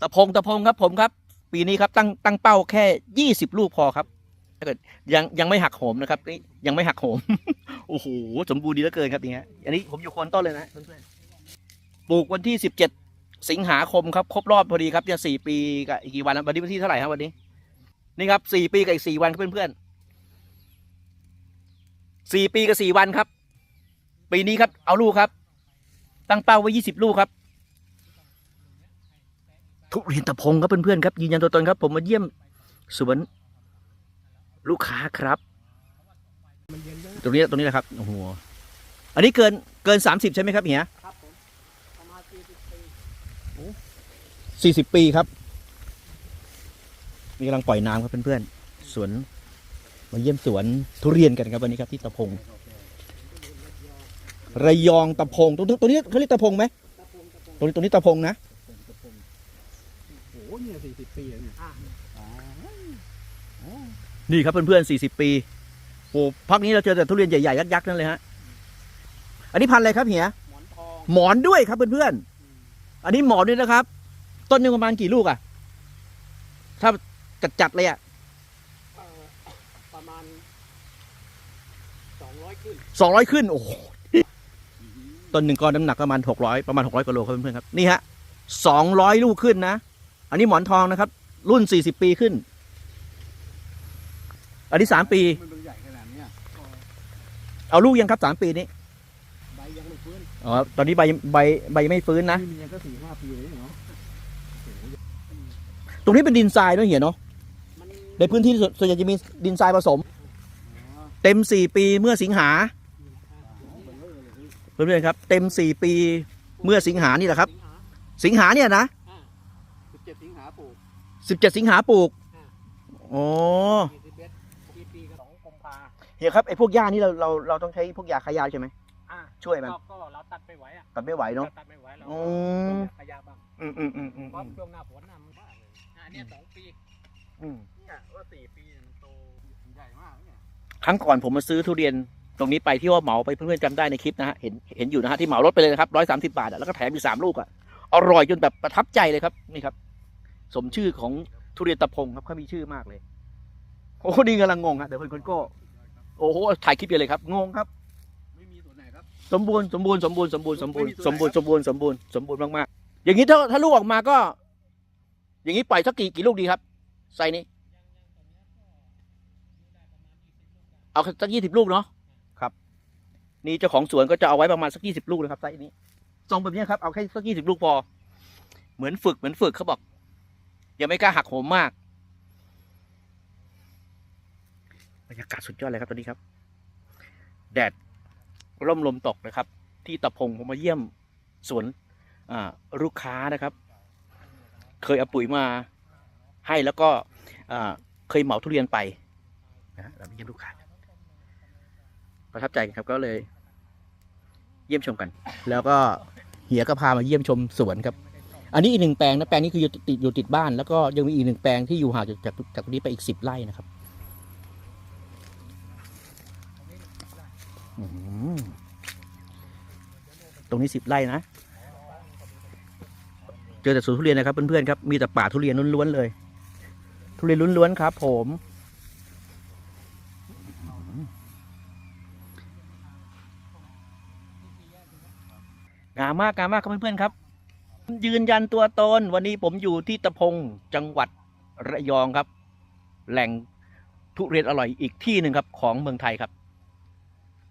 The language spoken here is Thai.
ตะพงตะพงครับผมครับ ปีนี้ครับตั้งตั้งเป้าแค่ยี่สิบลูกพอครับถ้าเกิดยังยังไม่หักโหมนะครับนี่ยังไม่หักโหมโอ้โหสมบูรณ์ดีเหลือเกินครับอย่างเงี้ยอันนี้ผมอยู่โคนต้นเลยนะเพื่อนๆปลูกวันที่สิบเจ็ดสิงหาคมครับครบรอบพอดีครับเนี่สี่ปีกับอีกกี่วันนะวันนี้วันที่เท่าไหร่ครับวันนี้ นี่ครับสี่ปีกับอีกสี่วันครับเพื่อนๆสี่ปีกับสี่วันครับ ปีนี้ครับเอาลูกครับ ตั้งเป้าไว้ยี่สิบลูกครับ ทุเรียนตะพงครับเพื่อนๆครับยืนยันตัวตนครับ ผมมาเยี่ยมสวนลูกค้าครับ ตรงนี้ตรงนี้แหละครับโอ้โหอันนี้เกินเกินสามสิบใช่ไหมครับเฮียครับผมประมาณสี่สิบปีสี่สิบปีครับนี่กำลังปล่อยน้ำครับเพื่อนๆสวนมาเยี่ยมสวนทุเรียนกันครับวันนี้ครับที่ตะพงระยองตะพงตรงตรงนี้เขาเรียกตะพงไหมตะพงตะพงตรงนี้ตรงนี้ตะพงนะโอ้โห เนี่ยสี่สิบปีแล้วเนี่ยอ่านี่ครับเพื่อนๆสี่สิบปีโอ้พักนี้เราเจอแต่ทุเรียนใหญ่ๆยักษ์ๆนั่นเลยฮะ อันนี้พันธุ์อะไรครับเฮีย หมอนทองหมอนด้วยครับเพื่อนๆอันนี้หมอนด้วยนะครับ ต้นหนึงประมาณกี่ลูกอะถ้าจัดๆเลยอะเอ่อประมาณสองร้อยขึ้นสองร้อยขึ้น โอ้โหต้นหนึ่งก้อนน้ำหนักประมาณหกร้อยประมาณหกร้อยกิโลครับเพื่อนๆครับ นี่ฮะสองร้อยลูกขึ้นนะ อันนี้หมอนทองนะครับ รุ่นสี่สิบปีขึ้น อันนี้สามปี มันเป็นใหญ่ขนาดเนี้ยก็เอาลูกยังครับสามปีนี้ใบยังไม่ฟื้นอ๋อตอนนี้ใบใบใบยังไม่ฟื้นนะนี่มันยังก็สี่ห้าปีเลยเนาะตรงนี้เป็นดินทรายด้วยเหียเนาะมันในพื้นที่ส่วนส่วนใหญ่จะมีดินทรายผสม เต็มสี่ปีเมื่อสิงหาเพื่อนๆครับ เต็มสี่ปีเมื่อสิงหานี่แหละครับ สิงหาสิงหาเนี่ยนะ สิบเจ็ดสิงหาปลูก สิบเจ็ดสิงหาปลูกโอ้สี่สิบเอ็ดปีปีกับสองกุมภาเฮียครับไอ้พวกหญ้านี่เราเราเราต้องใช้พวกยาฆ่าหญ้าใช่ไหม อ่าช่วยมัน ก็ก็เราตัดไม่ไหวอะตัดไม่ไหวเนาะ ตัดไม่ไหวเราอืก็มขยาบ้างอืมอืมอืมอืมเพราะช่วงหน้าฝนน่ะมันบ้าเลยอ่าเนี่ยสองปีอืมเนี่ยว่าสี่ปีเนี่ยมันโตใหญ่มากเนี่ยครั้งก่อนผมมาซื้อทุเรียนตรงนี้ไปที่ว่าเหมาไปเพื่อนๆจำได้ในคลิปนะฮะเห็นเห็นอยู่นะฮะที่เหมารถไปเลยนะครับร้อยสามสิบาทอะแล้วก็แถมอยู่สามลูกอะอร่อยจนแบบประทับใจเลยครับนี่ครับ สมชื่อของทุเรียนตะพงครับเขามีชื่อมากเลย โอ้โหนี่กำลังงงฮะเดี๋ยวเพื่อนๆก็โอ้โหถ่ายคลิปเดียวเลยครับงงครับไม่มีส่วนไหนครับสมบูรณ์สมบูรณ์สมบูรณ์สมบูรณ์สมบูรณ์ไม่มีตัวสมบูรณ์ไหนครับสมบูรณ์สมบูรณ์สมบูรณ์มากๆอย่างนี้ถ้าถ้าลูกออกมาก็ อย่างนี้ปล่อยสักกี่กี่ลูกดีครับไซส์นี้เอาสักยี่สิบลูกเนาะครับ นี่เจ้าของสวนก็จะเอาไว้ประมาณสักยี่สิบลูกนะครับไซส์นี้ทรงแบบนี้ครับเอาแค่สักยี่สิบลูกพอ เหมือนฝึกเหมือนฝึกเขาบอกอ ย่าไม่กล้าหักโหมมากบรรยากาศสุดยอดเลยครับตอนนี้ครับ แดดร่มลมตกนะครับ ที่ตะพงผมมาเยี่ยมสวนลูกค้านะครับ เคยเอาปุ๋ยมาให้แล้วก็เคยเหมาทุเรียนไปนะเราไปเยี่ยมลูกค้าประทับใจครับก็เลย เยี่ยมชมกัน แล้วก็เหียก็พามาเยี่ยมชมสวนครับ อันนี้อีกหนึ่งแปลงนะแปลงนี้คืออยู่ติดอยู่ติดบ้าน แล้วก็ยังมีอีกหนึ่งแปลงที่อยู่ห่างจากจากจากตรงนี้ไปอีกสิบไร่นะครับตรงนี้สิบไร่นะเจอแต่สวนทุเรียนนะครับเพื่อนๆครับมีแต่ป่าทุเรียนล้วนๆเลย ทุเรียนล้วนๆครับ ผมงามมากงามมากครับเพื่อนๆครับ ยืนยันตัวตนวันนี้ผมอยู่ที่ตะพงจังหวัดระยองครับ แหล่งทุเรียนอร่อยอีกที่หนึ่งครับของเมืองไทยครับ